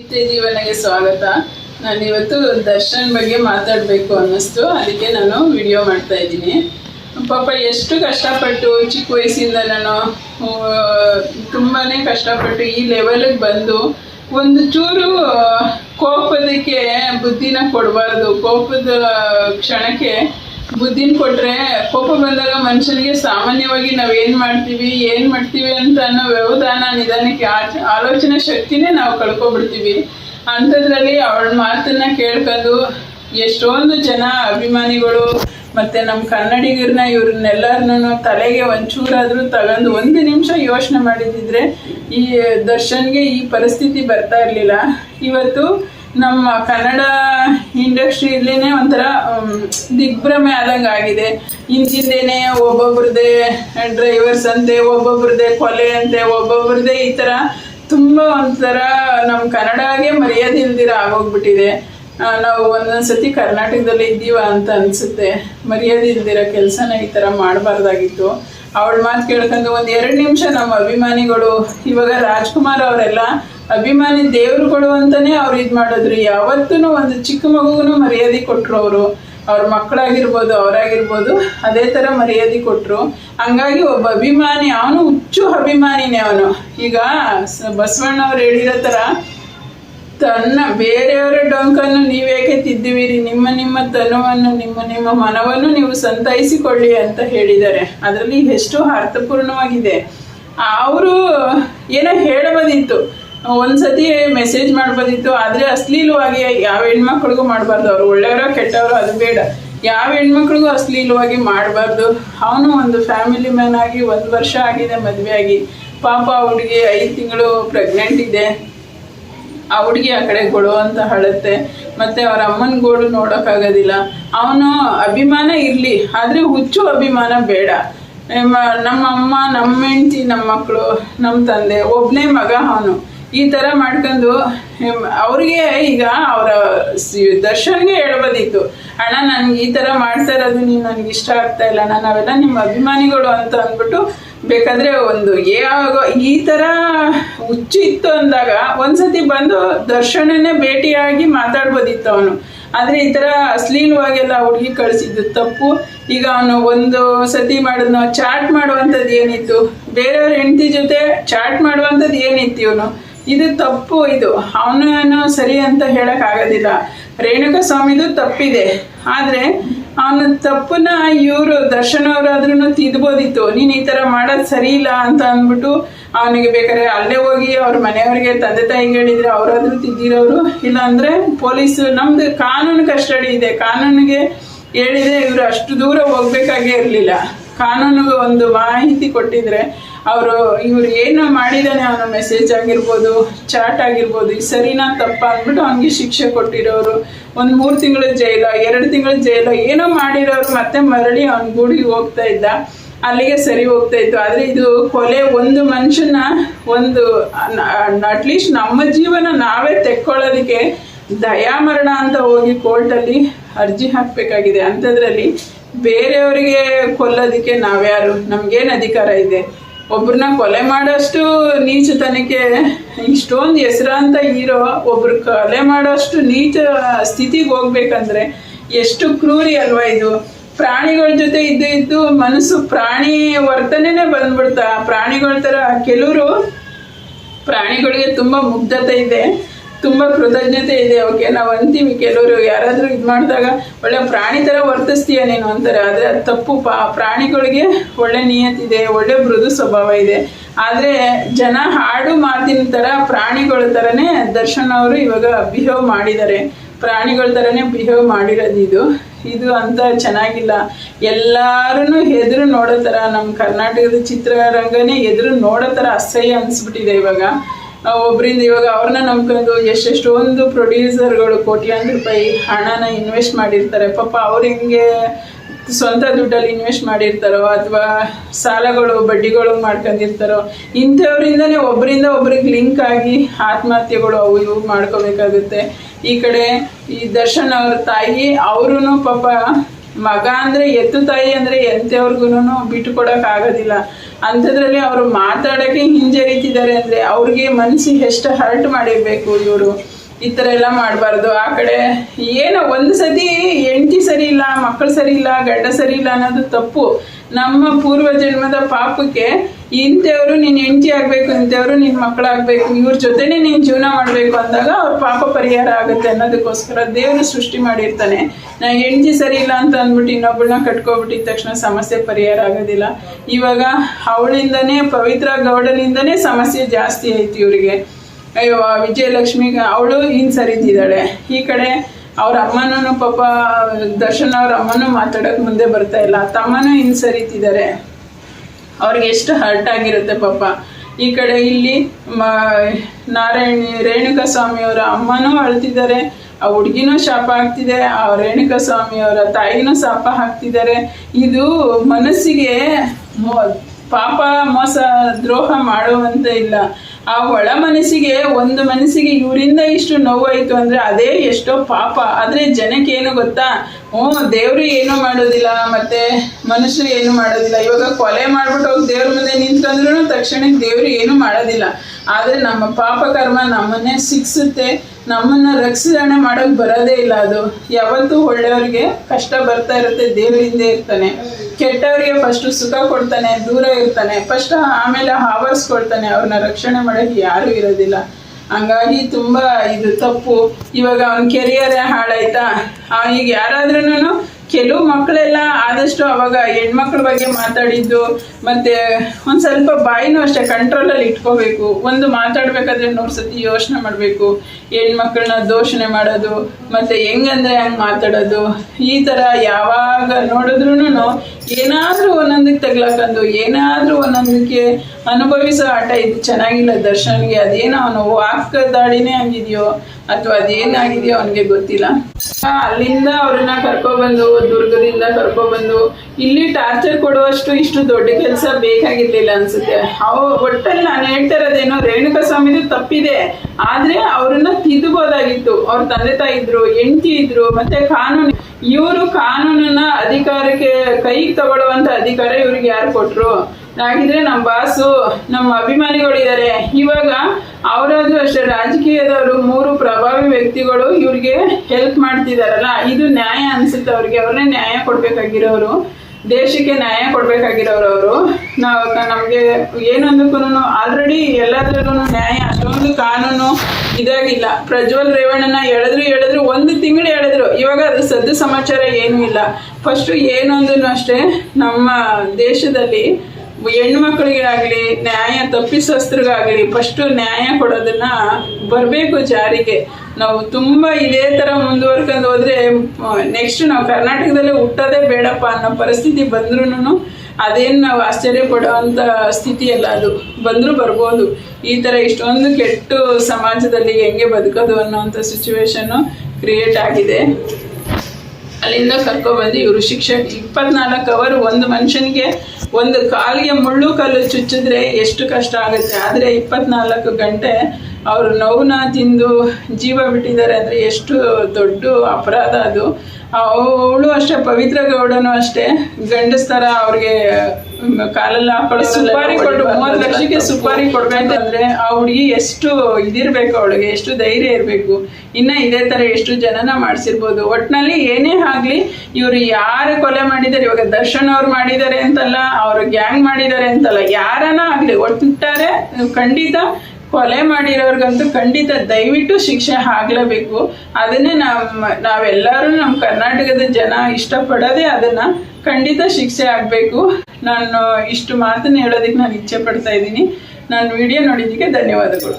ನಿತ್ಯ ಜೀವನಗೆ ಸ್ವಾಗತ. ನಾನು ಇವತ್ತು ದರ್ಶನ್ ಬಗ್ಗೆ ಮಾತಾಡಬೇಕು ಅನ್ನಿಸ್ತು. ಅದಕ್ಕೆ ನಾನು ವಿಡಿಯೋ ಮಾಡ್ತಾ ಇದ್ದೀನಿ. ಪಾಪ ಎಷ್ಟು ಕಷ್ಟಪಟ್ಟು ಚಿಕ್ಕ ವಯಸ್ಸಿಂದ ನಾನು ತುಂಬಾ ಕಷ್ಟಪಟ್ಟು ಈ ಲೆವೆಲಿಗೆ ಬಂದು ಒಂದು ಚೂರು ಕೋಪದಕ್ಕೆ ಬುದ್ಧಿನ ಕೊಡಬಾರ್ದು. ಕೋಪದ ಕ್ಷಣಕ್ಕೆ ಬುದ್ಧಿನ ಕೊಟ್ರೆ ಕೋಪ ಬಂದಾಗ ಮನುಷ್ಯನಿಗೆ ಸಾಮಾನ್ಯವಾಗಿ ನಾವು ಏನು ಮಾಡ್ತೀವಿ ಏನು ಮಾಡ್ತೀವಿ ಅಂತ ಅನ್ನೋ ವ್ಯವಧಾನ, ನಿಧಾನಕ್ಕೆ ಆಲೋಚನೆ ಶಕ್ತಿನೇ ನಾವು ಕಳ್ಕೊಬಿಡ್ತೀವಿ. ಅಂಥದ್ರಲ್ಲಿ ಅವಳ ಮಾತನ್ನ ಕೇಳ್ಕೊಂಡು ಎಷ್ಟೊಂದು ಜನ ಅಭಿಮಾನಿಗಳು ಮತ್ತೆ ನಮ್ಮ ಕನ್ನಡಿಗರನ್ನ ಇವ್ರನ್ನೆಲ್ಲರನ್ನೂ ತಲೆಗೆ ಒಂಚೂರಾದ್ರೂ ತಗೊಂಡು ಒಂದು ನಿಮಿಷ ಯೋಚನೆ ಮಾಡಿದಿದ್ರೆ ಈ ದರ್ಶನ್ಗೆ ಈ ಪರಿಸ್ಥಿತಿ ಬರ್ತಾ ಇರಲಿಲ್ಲ. ಇವತ್ತು ನಮ್ಮ ಕನ್ನಡ ಇಂಡಸ್ಟ್ರಿಯಲ್ಲಿನೇ ಒಂಥರ ದಿಗ್ಭ್ರಮೆ ಆದಂಗೆ ಆಗಿದೆ. ಹಿಂದಿಂದೇನೆ ಒಬ್ಬೊಬ್ರದ್ದೇ ಡ್ರೈವರ್ಸ್ ಅಂತೆ, ಒಬ್ಬೊಬ್ರದ್ದೇ ಕೊಲೆ ಅಂತೆ, ಒಬ್ಬೊಬ್ರದ್ದೇ ಈ ಥರ ತುಂಬ ಒಂಥರ ನಮ್ಮ ಕನ್ನಡಗೆ ಮರ್ಯಾದೆ ಇಲ್ದಿರ ಆಗೋಗ್ಬಿಟ್ಟಿದೆ. ನಾವು ಒಂದೊಂದ್ಸತಿ ಕರ್ನಾಟಕದಲ್ಲಿ ಇದ್ದೀವ ಅಂತ ಅನ್ಸುತ್ತೆ. ಮರ್ಯಾದೆ ಇಲ್ದಿರೋ ಕೆಲಸನ ಈ ಥರ ಮಾಡಬಾರ್ದಾಗಿತ್ತು. ಅವಳ ಮಾತು ಕೇಳ್ಕೊಂಡು ಒಂದು ಎರಡು ನಿಮಿಷ ನಮ್ಮ ಅಭಿಮಾನಿಗಳು, ಇವಾಗ ರಾಜ್ಕುಮಾರ್ ಅವರೆಲ್ಲ ಅಭಿಮಾನಿ ದೇವ್ರುಗಳು ಅಂತಾನೆ ಅವ್ರು ಇದು ಮಾಡಿದ್ರು. ಯಾವತ್ತೂ ಒಂದು ಚಿಕ್ಕ ಮಗುಗೂ ಮರ್ಯಾದೆ ಕೊಟ್ಟರು ಅವರು ಅವ್ರ ಮಕ್ಕಳಾಗಿರ್ಬೋದು, ಅವರಾಗಿರ್ಬೋದು, ಅದೇ ಥರ ಮರ್ಯಾದೆ ಕೊಟ್ಟರು ಹಂಗಾಗಿ ಒಬ್ಬ ಅಭಿಮಾನಿ, ಅವನು ಹುಚ್ಚು ಅಭಿಮಾನಿನೇ ಅವನು. ಈಗ ಬಸವಣ್ಣವ್ರು ಹೇಳಿರೋ ಥರ ತನ್ನ ಬೇರೆಯವರ ಡೊಂಕನ್ನು ನೀವೇಕೆ ತಿದ್ದುವಿರಿ? ನಿಮ್ಮ ನಿಮ್ಮ ತನುವನ್ನು, ನಿಮ್ಮ ನಿಮ್ಮ ಮನವನ್ನು ನೀವು ಸಂತೈಸಿಕೊಳ್ಳಿ ಅಂತ ಹೇಳಿದ್ದಾರೆ. ಅದರಲ್ಲಿ ಎಷ್ಟು ಅರ್ಥಪೂರ್ಣವಾಗಿದೆ. ಅವರು ಏನೋ ಹೇಳಬೋದಿತ್ತು. ಒಂದ್ಸತಿ ಮೆಸೇಜ್ ಮಾಡ್ಬೋದಿತ್ತು, ಆದರೆ ಅಶ್ಲೀಲವಾಗಿ ಯಾವ ಹೆಣ್ಮಕ್ಳಿಗೂ ಮಾಡಬಾರ್ದು. ಅವ್ರು ಒಳ್ಳೆಯವರ, ಕೆಟ್ಟವರು, ಅದು ಬೇಡ. ಯಾವ ಹೆಣ್ಮಕ್ಳಿಗೂ ಅಶ್ಲೀಲವಾಗಿ ಮಾಡಬಾರ್ದು. ಅವನು ಒಂದು ಫ್ಯಾಮಿಲಿ ಮ್ಯಾನ್ ಆಗಿ ಒಂದು ವರ್ಷ ಆಗಿದೆ ಮದುವೆಯಾಗಿ ಪಾಪ ಹುಡುಗಿ ಐದು ತಿಂಗಳು ಪ್ರೆಗ್ನೆಂಟ್ ಇದೆ. ಆ ಹುಡುಗಿ ಆ ಕಡೆ ಗೊಳು ಅಂತ ಹಳತ್ತೆ. ಮತ್ತೆ ಅವ್ರ ಅಮ್ಮನ ಗೋಡು ನೋಡೋಕ್ಕಾಗೋದಿಲ್ಲ. ಅವನು ಅಭಿಮಾನ ಇರಲಿ, ಆದರೆ ಹುಚ್ಚು ಅಭಿಮಾನ ಬೇಡ. ನಮ್ಮ ಅಮ್ಮ, ನಮ್ಮ ಹೆಂಡತಿ, ನಮ್ಮ ಮಕ್ಕಳು, ನಮ್ಮ ತಂದೆ ಒಬ್ಬನೇ ಮಗ ಅವನು. ಈ ಥರ ಮಾಡ್ಕೊಂಡು ಅವ್ರಿಗೆ ಈಗ ಅವರ ದರ್ಶನ್ಗೆ ಹೇಳ್ಬೋದಿತ್ತು. ಅಣ್ಣ, ನನ್ಗೆ ಈ ಥರ ಮಾಡ್ತಾ ಇರೋದು, ನೀನು ನನಗೆ ಇಷ್ಟ ಆಗ್ತಾ ಇಲ್ಲ, ನಾನು ನಾವೆಲ್ಲ ನಿಮ್ಮ ಅಭಿಮಾನಿಗಳು ಅಂತ ಅಂದ್ಬಿಟ್ಟು ಬೇಕಾದ್ರೆ ಒಂದು ಯಾವಾಗ ಈ ಥರ ಹುಚ್ಚು ಇತ್ತು ಅಂದಾಗ ಒಂದ್ಸತಿ ಬಂದು ದರ್ಶನನೇ ಭೇಟಿಯಾಗಿ ಮಾತಾಡ್ಬೋದಿತ್ತು ಅವನು. ಆದರೆ ಈ ಥರ ಅಶ್ಲೀಲವಾಗೆಲ್ಲ ಹುಡುಗಿ ಕಳಿಸಿದ್ದು ತಪ್ಪು. ಈಗ ಅವನು ಒಂದು ಸತಿ ಮಾಡಿದ್ನು, ಚಾಟ್ ಮಾಡುವಂಥದ್ದು ಏನಿತ್ತು? ಬೇರೆಯವ್ರ ಹೆಂಡತಿ ಜೊತೆ ಚಾಟ್ ಮಾಡುವಂಥದ್ದು ಏನಿತ್ತು ಇವನು? ಇದು ತಪ್ಪು ಇದು. ಅವನು ಸರಿ ಅಂತ ಹೇಳಕ್ ಆಗೋದಿಲ್ಲ ರೇಣುಕಾ ಸ್ವಾಮಿದು ತಪ್ಪಿದೆ. ಆದರೆ ಅವನ ತಪ್ಪನ್ನ ಇವರು ದರ್ಶನ್ ಅವರಾದ್ರೂ ತಿದ್ಬೋದಿತ್ತು. ನೀನು ಈ ಥರ ಮಾಡೋದು ಸರಿ ಇಲ್ಲ ಅಂತ ಅಂದ್ಬಿಟ್ಟು ಅವನಿಗೆ ಬೇಕಾದ್ರೆ ಅಲ್ಲೇ ಹೋಗಿ ಅವ್ರ ಮನೆಯವ್ರಿಗೆ, ತಂದೆ ತಾಯಿಗೆ ಹೇಳಿದ್ರೆ ಅವರಾದ್ರೂ ತಿದ್ದಿರೋರು ಇಲ್ಲ ಅಂದ್ರೆ ಪೊಲೀಸ್, ನಮ್ದು ಕಾನೂನು ಕಸ್ಟಡಿ ಇದೆ. ಕಾನೂನಿಗೆ ಹೇಳಿದೆ ಇವರು ಅಷ್ಟು ದೂರ ಹೋಗ್ಬೇಕಾಗೇ ಇರಲಿಲ್ಲ. ಕಾನೂನಿಗೆ ಒಂದು ಮಾಹಿತಿ ಕೊಟ್ಟಿದ್ರೆ ಅವರು ಇವ್ರು ಏನು ಮಾಡಿದಾನೆ ಅವನ ಮೆಸೇಜ್ ಆಗಿರ್ಬೋದು ಚಾಟ್ ಆಗಿರ್ಬೋದು, ಈ ಸರಿನಾ ತಪ್ಪ ಅಂದ್ಬಿಟ್ಟು ಅವನಿಗೆ ಶಿಕ್ಷೆ ಕೊಟ್ಟಿರೋರು. ಒಂದು ಮೂರು ತಿಂಗಳು ಜೈಲ, ಎರಡು ತಿಂಗಳು ಜೈಲ, ಏನೋ ಮಾಡಿರೋರು ಮತ್ತೆ ಮರಳಿ ಅವನ ಗೂಡಿಗೆ ಹೋಗ್ತಾ ಇದ್ದ. ಅಲ್ಲಿಗೆ ಸರಿ ಹೋಗ್ತಾ ಇತ್ತು. ಆದರೆ ಇದು ಕೊಲೆ ಒಂದು ಮನುಷ್ಯನ ಒಂದು ಅಟ್ಲೀಸ್ಟ್ ನಮ್ಮ ಜೀವನ ನಾವೇ ತೆಕ್ಕೊಳ್ಳೋದಕ್ಕೆ ದಯಾಮರಣ ಅಂತ ಹೋಗಿ ಕೋರ್ಟಲ್ಲಿ ಅರ್ಜಿ ಹಾಕಬೇಕಾಗಿದೆ. ಅಂಥದ್ರಲ್ಲಿ ಬೇರೆಯವರಿಗೆ ಕೊಲ್ಲೋದಕ್ಕೆ ನಾವ್ಯಾರು? ನಮ್ಗೇನು ಅಧಿಕಾರ ಇದೆ? ಒಬ್ರನ್ನ ಕೊಲೆ ಮಾಡೋಷ್ಟು ನೀಚತನಕ್ಕೆ ಇಷ್ಟೊಂದು ಹೆಸರಾಂತ ಇರೋ ಒಬ್ರು ಕೊಲೆ ಮಾಡೋಷ್ಟು ನೀಚ ಸ್ಥಿತಿಗೆ ಹೋಗ್ಬೇಕಂದ್ರೆ ಎಷ್ಟು ಕ್ರೂರಿ ಅಲ್ವಾ ಇದು? ಪ್ರಾಣಿಗಳ ಜೊತೆ ಇದ್ದು ಇದ್ದು ಮನಸ್ಸು ಪ್ರಾಣಿ ವರ್ತನೆನೇ ಬಂದ್ಬಿಡ್ತಾ. ಪ್ರಾಣಿಗಳ ಥರ ಕೆಲವರು ಪ್ರಾಣಿಗಳಿಗೆ ತುಂಬ ಮುಗ್ಧತೆ ಇದೆ. ತುಂಬ ಕೃತಜ್ಞತೆ ಇದೆ. ಓಕೆ, ನಾವು ಅಂತೀವಿ ಕೆಲವರು ಯಾರಾದರೂ ಇದು ಮಾಡಿದಾಗ ಒಳ್ಳೆ ಪ್ರಾಣಿ ಥರ ವರ್ತಿಸ್ತೀಯ ನೀನು ಅಂತಾರೆ. ಆದರೆ ಅದು ತಪ್ಪು. ಪಾ ಪ್ರಾಣಿಗಳಿಗೆ ಒಳ್ಳೆ ನಿಯತ್ತಿದೆ ಒಳ್ಳೆ ಮೃದು ಸ್ವಭಾವ ಇದೆ. ಆದರೆ ಜನ ಹಾಡು ಮಾತಿನ ಥರ ಪ್ರಾಣಿಗಳ ತರನೇ ದರ್ಶನ್ ಅವರು ಇವಾಗ ಬಿಹೇವ್ ಮಾಡಿದ್ದಾರೆ ಪ್ರಾಣಿಗಳ ಥರನೇ ಬಿಹೇವ್ ಮಾಡಿರೋದು ಇದು. ಇದು ಅಂತ ಚೆನ್ನಾಗಿಲ್ಲ. ಎಲ್ಲಾರು ಎದುರು ನೋಡೋ ಥರ ನಮ್ಮ ಕರ್ನಾಟಕದ ಚಿತ್ರರಂಗನೇ ಎದುರು ನೋಡೋ ಥರ ಅಸಹ್ಯ ಅನಿಸ್ಬಿಟ್ಟಿದೆ ಇವಾಗ. ಆ, ಒಬ್ರಿಂದ ಇವಾಗ ಅವ್ರನ್ನ ನಂಬ್ಕೊಂಡು ಎಷ್ಟೆಷ್ಟೊಂದು ಪ್ರೊಡ್ಯೂಸರ್ಗಳು ಕೋಟ್ಯಾಂತರ ರೂಪಾಯಿ ಹಣನ ಇನ್ವೆಸ್ಟ್ ಮಾಡಿರ್ತಾರೆ. ಪಾಪ ಅವ್ರು ಹೆಂಗೆ ಸ್ವಂತ ದುಡ್ಡಲ್ಲಿ ಇನ್ವೆಸ್ಟ್ ಮಾಡಿರ್ತಾರೋ ಅಥವಾ ಸಾಲಗಳು ಬಡ್ಡಿಗಳು ಮಾಡ್ಕೊಂಡಿರ್ತಾರೋ ಇಂಥವ್ರಿಂದನೇ ಒಬ್ಬರಿಂದ ಒಬ್ರಿಗೆ ಲಿಂಕ್ ಆಗಿ ಆತ್ಮಹತ್ಯೆಗಳು ಅವು ಇವು ಮಾಡ್ಕೋಬೇಕಾಗುತ್ತೆ. ಈ ಕಡೆ ಈ ದರ್ಶನ್ ಅವ್ರ ತಾಯಿ ಅವರು ಪಾಪ ಮಗ ಅಂದರೆ ಎತ್ತು ತಾಯಿ ಅಂದರೆ ಎಂಥವ್ರಿಗೂ ಬಿಟ್ಟು ಆಗೋದಿಲ್ಲ. ಅಂಥದ್ರಲ್ಲಿ ಅವರು ಮಾತಾಡೋಕ್ಕೆ ಹಿಂಜರಿತಿದ್ದಾರೆ ಅಂದರೆ ಅವ್ರಿಗೆ ಮನಸ್ಸಿಗೆ ಎಷ್ಟು ಹರ್ಟ್ ಮಾಡಿರಬೇಕು ಇವರು. ಈ ಥರ ಎಲ್ಲ ಮಾಡಬಾರ್ದು. ಆ ಕಡೆ ಏನೋ ಒಂದು ಸತಿ ಹೆಂಡತಿ ಸರಿ ಇಲ್ಲ ಮಕ್ಕಳು ಸರಿ ಇಲ್ಲ, ಗಂಡ ಸರಿ ಇಲ್ಲ ಅನ್ನೋದು ತಪ್ಪು. ನಮ್ಮ ಪೂರ್ವ ಜನ್ಮದ ಪಾಪಕ್ಕೆ ಇಂಥವ್ರು ನಿನ್ನ ಹೆಂಡತಿ ಆಗಬೇಕು, ಇಂಥವ್ರು ನಿನ್ನ ಮಕ್ಕಳಾಗಬೇಕು ಇವ್ರ ಜೊತೆನೇ ನೀನು ಜೀವನ ಮಾಡಬೇಕು ಅಂದಾಗ ಅವ್ರ ಪಾಪ ಪರಿಹಾರ ಆಗುತ್ತೆ ಅನ್ನೋದಕ್ಕೋಸ್ಕರ ದೇವರು ಸೃಷ್ಟಿ ಮಾಡಿರ್ತಾನೆ. ನಾ ಹೆಂಡತಿ ಸರಿ ಇಲ್ಲ ಅಂತ ಅಂದ್ಬಿಟ್ಟು ಇನ್ನೊಬ್ಬಳನ್ನ ಕಟ್ಕೊಬಿಟ್ಟಿದ ತಕ್ಷಣ ಸಮಸ್ಯೆ ಪರಿಹಾರ ಆಗೋದಿಲ್ಲ. ಇವಾಗ ಅವಳಿಂದನೇ, ಪವಿತ್ರ ಗೌಡನಿಂದನೇ ಸಮಸ್ಯೆ ಜಾಸ್ತಿ ಐತಿ ಇವರಿಗೆ. ಅಯ್ಯೋ, ಆ ವಿಜಯಲಕ್ಷ್ಮಿಗೆ ಅವಳು ಹಿಂಗೆ ಸರಿತಿದ್ದಾಳೆ. ಈ ಕಡೆ ಅವ್ರ ಅಮ್ಮನೂ ಪಾಪ, ದರ್ಶನ್ ಅವ್ರ ಅಮ್ಮನೂ ಮಾತಾಡೋಕೆ ಮುಂದೆ ಬರ್ತಾ ಇಲ್ಲ. ತಮ್ಮನೂ ಹಿಂಗೆ ಸರಿತಿದ್ದಾರೆ. ಅವ್ರಿಗೆ ಎಷ್ಟು ಹರ್ಟ್ ಆಗಿರುತ್ತೆ ಪಾಪ. ಈ ಕಡೆ ಇಲ್ಲಿ ನಾರಾಯಣಿ, ರೇಣುಕಾ ಸ್ವಾಮಿಯವರ ಅಮ್ಮನೂ ಅಳ್ತಿದ್ದಾರೆ. ಆ ಹುಡುಗಿನೂ ಶಾಪ ಆಗ್ತಿದೆ ಆ ರೇಣುಕಾ ಸ್ವಾಮಿಯವರ ತಾಯಿನೂ ಶಾಪ ಹಾಕ್ತಿದ್ದಾರೆ. ಇದು ಮನಸ್ಸಿಗೆ ಪಾಪ ಮೋಸ, ದ್ರೋಹ ಮಾಡುವಂತ ಇಲ್ಲ. ಆ ಒಳ ಮನಸ್ಸಿಗೆ, ಒಂದು ಮನಸ್ಸಿಗೆ ಇವರಿಂದ ಇಷ್ಟು ನೋವಾಯಿತು ಅಂದ್ರೆ ಅದೇ ಎಷ್ಟೋ ಪಾಪ. ಆದ್ರೆ ಜನಕ್ಕೆ ಏನು ಗೊತ್ತಾ? ಓ ದೇವರು ಏನು ಮಾಡೋದಿಲ್ಲ, ಮತ್ತೆ ಮನುಷ್ಯರು ಏನು ಮಾಡೋದಿಲ್ಲ. ಇವಾಗ ಕೊಲೆ ಮಾಡ್ಬಿಟ್ಟು ಹೋಗಿ ದೇವ್ರ ಮುಂದೆ ನಿಂತ್ಕೊಂಡ್ರು ತಕ್ಷಣ ದೇವ್ರು ಏನು ಮಾಡೋದಿಲ್ಲ. ಆದ್ರೆ ನಮ್ಮ ಪಾಪ ಕರ್ಮ ನಮ್ಮನ್ನೇ ಸಿಕ್ಸುತ್ತೆ ನಮ್ಮನ್ನ ರಕ್ಷಣೆ ಮಾಡೋಕೆ ಬರೋದೇ ಇಲ್ಲ ಅದು. ಯಾವತ್ತೂ ಒಳ್ಳೆಯವ್ರಿಗೆ ಕಷ್ಟ ಬರ್ತಾ ಇರುತ್ತೆ, ದೇವರಿಂದ ಇರ್ತಾನೆ. ಕೆಟ್ಟವರಿಗೆ ಫಸ್ಟ್ ಸುಖ ಕೊಡ್ತಾನೆ, ದೂರ ಇರ್ತಾನೆ ಫಸ್ಟ್ ಆಮೇಲೆ ಆವರಿಸ್ಕೊಳ್ತಾನೆ, ಅವ್ರನ್ನ ರಕ್ಷಣೆ ಮಾಡೋಕೆ ಯಾರು ಇರೋದಿಲ್ಲ. ಹಂಗಾಗಿ ತುಂಬಾ ಇದು ತಪ್ಪು. ಇವಾಗ ಅವ್ನ ಕೆರಿಯರೇ ಹಾಳಾಯ್ತಾ? ಈಗ ಯಾರಾದ್ರೂ ಕೆಲವು ಮಕ್ಕಳೆಲ್ಲ ಆದಷ್ಟು ಅವಾಗ ಹೆಣ್ಮಕ್ಳ ಬಗ್ಗೆ ಮಾತಾಡಿದ್ದು, ಮತ್ತೆ ಒಂದ್ ಸ್ವಲ್ಪ ಬಾಯಿನೂ ಅಷ್ಟೇ ಕಂಟ್ರೋಲಲ್ಲಿ ಇಟ್ಕೋಬೇಕು. ಒಂದು ಮಾತಾಡ್ಬೇಕಾದ್ರೆ ನೂರು ಸತಿ ಯೋಚನೆ ಮಾಡಬೇಕು. ಹೆಣ್ಮಕ್ಳನ್ನ ದೋಷಣೆ ಮಾಡೋದು, ಮತ್ತೆ ಹೆಂಗಂದ್ರೆ ಹಂಗೆ ಮಾತಾಡೋದು, ಈ ಥರ ಯಾವಾಗ ನೋಡಿದ್ರು ಏನಾದರೂ ಒಂದೊಂದಕ್ಕೆ ತಗ್ಲಾಕಂದು, ಏನಾದರೂ ಒಂದೊಂದಕ್ಕೆ ಅನುಭವಿಸೋ ಆಟ ಇದು ಚೆನ್ನಾಗಿಲ್ಲ ದರ್ಶನ್ಗೆ. ಅದೇನೋ ಅವನು ವಾಕ್ ದಾಡಿನೇ ಹಂಗಿದೆಯೋ, ಅಥವಾ ಅದೇನಾಗಿದೆಯೋ ಅವನಿಗೆ ಗೊತ್ತಿಲ್ಲ. ಅಲ್ಲಿಂದ ಅವ್ರನ್ನ ಕರ್ಕೊಬಂದು, ದುರ್ಗದಿಂದ ಕರ್ಕೊಬಂದು, ಇಲ್ಲಿ ಟಾರ್ಚರ್ ಕೊಡುವಷ್ಟು ಇಷ್ಟು ದೊಡ್ಡ ಕೆಲಸ ಬೇಕಾಗಿರ್ಲಿಲ್ಲ ಅನ್ಸುತ್ತೆ. ಅವ್ರು ಒಟ್ಟಲ್ಲಿ ನಾನು ಹೇಳ್ತಾ ಇರೋದೇನೋ ರೇಣುಕಾ ಸ್ವಾಮಿದು ತಪ್ಪಿದೆ. ಆದ್ರೆ ಅವ್ರನ್ನ ತಿದ್ದಬೋದಾಗಿತ್ತು ಅವ್ರ ತಂದೆ ತಾಯಿ ಇದ್ರು, ಹೆಂಡತಿ ಇದ್ರು, ಮತ್ತೆ ಕಾನೂನು. ಇವರು ಕಾನೂನನ್ನ ಅಧಿಕಾರಕ್ಕೆ, ಕೈಗೆ ತಗೊಳ್ಳುವಂತ ಅಧಿಕಾರ ಇವ್ರಿಗೆ ಯಾರು ಕೊಟ್ರು? ಹಾಗಿದ್ರೆ ನಮ್ಮ ಬಾಸು ನಮ್ಮ ಅಭಿಮಾನಿಗಳಿದ್ದಾರೆ. ಇವಾಗ ಅವರಾದ್ರೂ ಅಷ್ಟೇ, ರಾಜಕೀಯದವರು ಮೂರು ಪ್ರಭಾವಿ ವ್ಯಕ್ತಿಗಳು ಇವ್ರಿಗೆ ಹೆಲ್ಪ್ ಮಾಡ್ತಿದಾರಲ್ಲ, ಇದು ನ್ಯಾಯ ಅನ್ಸುತ್ತೆ ಅವ್ರಿಗೆ. ಅವ್ರನ್ನೇ ನ್ಯಾಯ ಕೊಡ್ಬೇಕಾಗಿರೋರು, ದೇಶಕ್ಕೆ ನ್ಯಾಯ ಕೊಡ್ಬೇಕಾಗಿರೋರು ಅವರು ನಾವು ನಮಗೆ ಏನೊಂದಕ್ಕೂ ಆಲ್ರೆಡಿ ಎಲ್ಲದ್ರಲ್ಲೂ ನ್ಯಾಯ, ಅಷ್ಟೊಂದು ಕಾನೂನು ಇದಾಗಿಲ್ಲ. ಪ್ರಜ್ವಲ್ ರೇವಣ್ಣನ ಹೇಳಿದ್ರು ಹೇಳಿದ್ರು ಒಂದು ತಿಂಗಳು ಎಳೆದ್ರು. ಇವಾಗ ಅದು ಸದ್ದು ಸಮಾಚಾರ ಏನೂ ಇಲ್ಲ. ಫಸ್ಟು ಏನೊಂದನ್ನು ಅಷ್ಟೇ, ನಮ್ಮ ದೇಶದಲ್ಲಿ ಹೆಣ್ಣು ಮಕ್ಕಳಿಗೆ ಆಗಲಿ ನ್ಯಾಯ ತಪ್ಪಿಸಸ್ತ್ರಿಗಾಗಲಿ ಫಸ್ಟು ನ್ಯಾಯ ಕೊಡೋದನ್ನ ಬರಬೇಕು ಜಾರಿಗೆ. ನಾವು ತುಂಬ ಇದೇ ಥರ ಮುಂದುವರ್ಕೊಂಡು ಹೋದ್ರೆ ನೆಕ್ಸ್ಟ್ ನಾವು ಕರ್ನಾಟಕದಲ್ಲೇ ಹುಟ್ಟೋದೇ ಬೇಡಪ್ಪ ಅನ್ನೋ ಪರಿಸ್ಥಿತಿ ಬಂದ್ರೂ ಅದೇನು ನಾವು ಆಶ್ಚರ್ಯ ಪಡೋವಂಥ ಸ್ಥಿತಿ ಅಲ್ಲ ಅದು. ಬಂದರೂ ಬರ್ಬೋದು. ಈ ಥರ ಇಷ್ಟೊಂದು ಕೆಟ್ಟು ಸಮಾಜದಲ್ಲಿ ಹೆಂಗೆ ಬದುಕೋದು ಅನ್ನೋವಂಥ ಸಿಚುವೇಶನ್ನು ಕ್ರಿಯೇಟ್ ಆಗಿದೆ. ಅಲ್ಲಿಂದ ಕರ್ಕೊಬಂದು ಇವರು ಶಿಕ್ಷಕ ಇಪ್ಪತ್ನಾಲ್ಕು ಅವರ್ ಒಂದು ಮನುಷ್ಯನಿಗೆ ಒಂದು ಕಾಲಿಗೆ ಮುಳ್ಳು ಕಲ್ಲು ಚುಚ್ಚಿದ್ರೆ ಎಷ್ಟು ಕಷ್ಟ ಆಗುತ್ತೆ? ಆದರೆ ಇಪ್ಪತ್ನಾಲ್ಕು ಗಂಟೆ ಅವರು ನೋವನ್ನ ತಿಂದು ಜೀವ ಬಿಟ್ಟಿದ್ದಾರೆ ಅಂದರೆ ಎಷ್ಟು ದೊಡ್ಡ ಅಪರಾಧ ಅದು. ಅವಳು ಅಷ್ಟೇ ಪವಿತ್ರ ಗೌಡನು ಅಷ್ಟೇ. ಗಂಡಸ್ತರ ಅವ್ರಿಗೆ ಕಾಲೆಲ್ಲ ಹಾಕೊಳ್ಳೋ ಸುಪಾರಿ ಕೊಟ್ಟು ಮೂವತ್ತು ಲಕ್ಷಕ್ಕೆ ಸುಪಾರಿ ಕೊಡ್ಬೇಕಂದ್ರೆ ಆ ಹುಡುಗಿ ಎಷ್ಟು ಇದಿರ್ಬೇಕು ಅವಳಿಗೆ ಎಷ್ಟು ಧೈರ್ಯ ಇರಬೇಕು. ಇನ್ನ ಇದೇ ತರ ಎಷ್ಟು ಜನನ ಮಾಡಿಸಿರ್ಬೋದು. ಒಟ್ನಲ್ಲಿ ಏನೇ ಆಗ್ಲಿ ಇವ್ರು ಯಾರು ಕೊಲೆ ಮಾಡಿದ್ದಾರೆ ಇವಾಗ ದರ್ಶನ್ ಅವ್ರು ಮಾಡಿದ್ದಾರೆ ಅಂತಲ್ಲ ಅವರು ಗ್ಯಾಂಗ್ ಮಾಡಿದ್ದಾರೆ ಅಂತಲ್ಲ ಯಾರನ್ನ ಆಗ್ಲಿ ಒಟ್ಟಾರೆ ಖಂಡಿತ ಕೊಲೆ ಮಾಡಿರೋರ್ಗಂತೂ ಖಂಡಿತ ದಯವಿಟ್ಟು ಶಿಕ್ಷೆ ಆಗ್ಲೇಬೇಕು. ಅದನ್ನೇ ನಮ್ಮ ನಾವೆಲ್ಲರೂ ನಮ್ಮ ಕರ್ನಾಟಕದ ಜನ ಇಷ್ಟಪಡೋದೇ ಅದನ್ನ ಖಂಡಿತ ಶಿಕ್ಷೆ ಆಗಬೇಕು. ನಾನು ಇಷ್ಟು ಮಾತನ್ನ ಹೇಳೋದಕ್ಕೆ ನಾನು ಇಚ್ಛೆ ಪಡ್ತಾ ಇದ್ದೀನಿ. ನಾನು ವಿಡಿಯೋ ನೋಡಿದ್ದಕ್ಕೆ ಧನ್ಯವಾದಗಳು.